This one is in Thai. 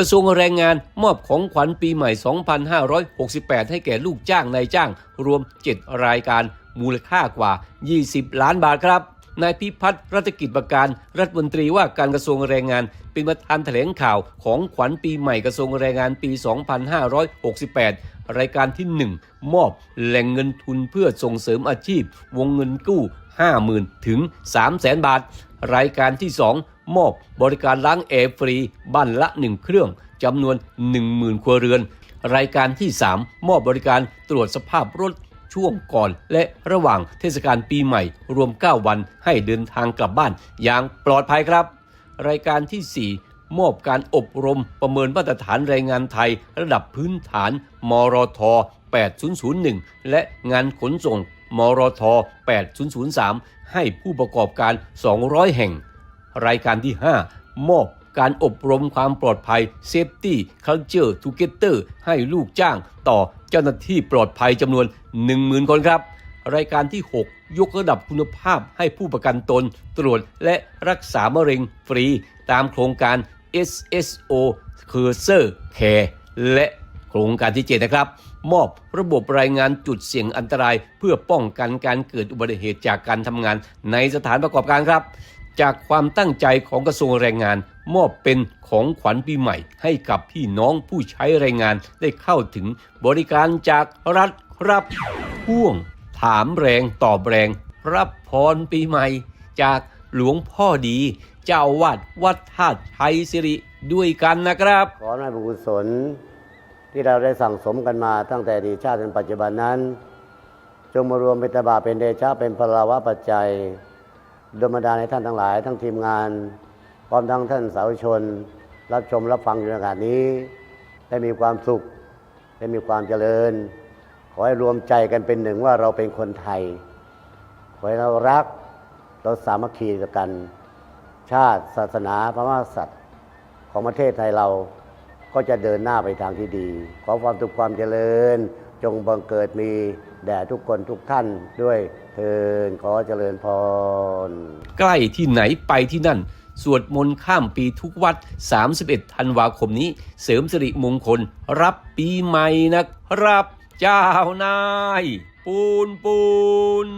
กระทรวงแรงงานมอบของขวัญปีใหม่ 2568 ให้แก่ลูกจ้างนายจ้าง รวม 7 รายการมูลค่ากว่า 20 ล้านบาทครับนายพิพัฒน์รัตกิจประการรัฐมนตรีว่าการกระทรวงแรงงาน เป็นประธานแถลงข่าวของขวัญปีใหม่กระทรวงแรงงานปี 2568 รายการที่ 1 มอบแหล่งเงินทุนเพื่อส่งเสริมอาชีพ วงเงินกู้ 50,000 ถึง 300,000 บาท รายการที่ 2 มอบบริการล้างแอร์ฟรีบ้านละ 1 เครื่องจำนวน 10,000 ครัวเรือน รายการที่ 3 มอบบริการตรวจสภาพรถช่วงก่อนและระหว่างเทศกาลปีใหม่ รวม 9 วันให้เดินทางกลับบ้านอย่างปลอดภัยครับ รายการที่ 4มอบการอบรมประเมินมาตรฐานแรงงานไทย ระดับพื้นฐาน มรท 8001 และงานขนส่ง มรท 8003 ให้ผู้ประกอบการ 200 แห่ง รายการที่ 5 มอบการอบรมความปลอดภัย Safety Culture Together ให้ลูกจ้างต่อเจ้าหน้าที่ปลอดภัยจำนวน 10,000 คนครับ รายการที่ 6 ยกระดับคุณภาพให้ผู้ประกันตน ตรวจและรักษามะเร็งฟรี ตามโครงการ SSO Cursor Care และโครงการที่ 7 นะครับมอบระบบรายงานจุดเสี่ยงอันตราย เพื่อป้องกันการเกิดอุบัติเหตุจากการทำงานในสถานประกอบการครับ จากความตั้งใจของกระทรวงแรงงาน มอบเป็นของขวัญปีใหม่ ให้กับพี่น้องผู้ใช้แรงงานได้เข้าถึงบริการจากรัฐครับพ่วง ถามแรงตอบแรง รับพรปีใหม่ จากหลวงพ่อดี เจ้าวาดวัดธาตุชัยสิริด้วยกันนะครับ ขอให้บุญกุศล ที่เราได้สั่งสมกันมาตั้งแต่ดีชาติจนปัจจุบันนั้น จงมารวมเป็นตบาเป็นเดชะเป็นพลาวะปัจจัยดลบันดาให้ท่านทั้งหลาย ทั้งทีมงาน พร้อมทั้งท่านสาธุชน รับชมรับฟังอยู่ในขณะนี้ ได้มีความสุข ได้มีความเจริญ ขอให้รวมใจกันเป็นหนึ่งว่าเราเป็นคนไทย ขอให้เรารักเราสามัคคีกัน ชาติศาสนาพระมหากษัตริย์ของประเทศไทยเรา ก็จะเดินหน้าไปทางที่ดี ขอความสุขความเจริญ จงบังเกิดมีแด่ทุกคนทุกท่านด้วยเทินขอเจริญพร ใกล้ที่ไหนไปที่นั่น สวดมนต์ข้ามปีทุกวัด 31 ธันวาคมนี้ เสริมสิริมงคล รับปีใหม่นะครับ เจ้านาย ปูนปูน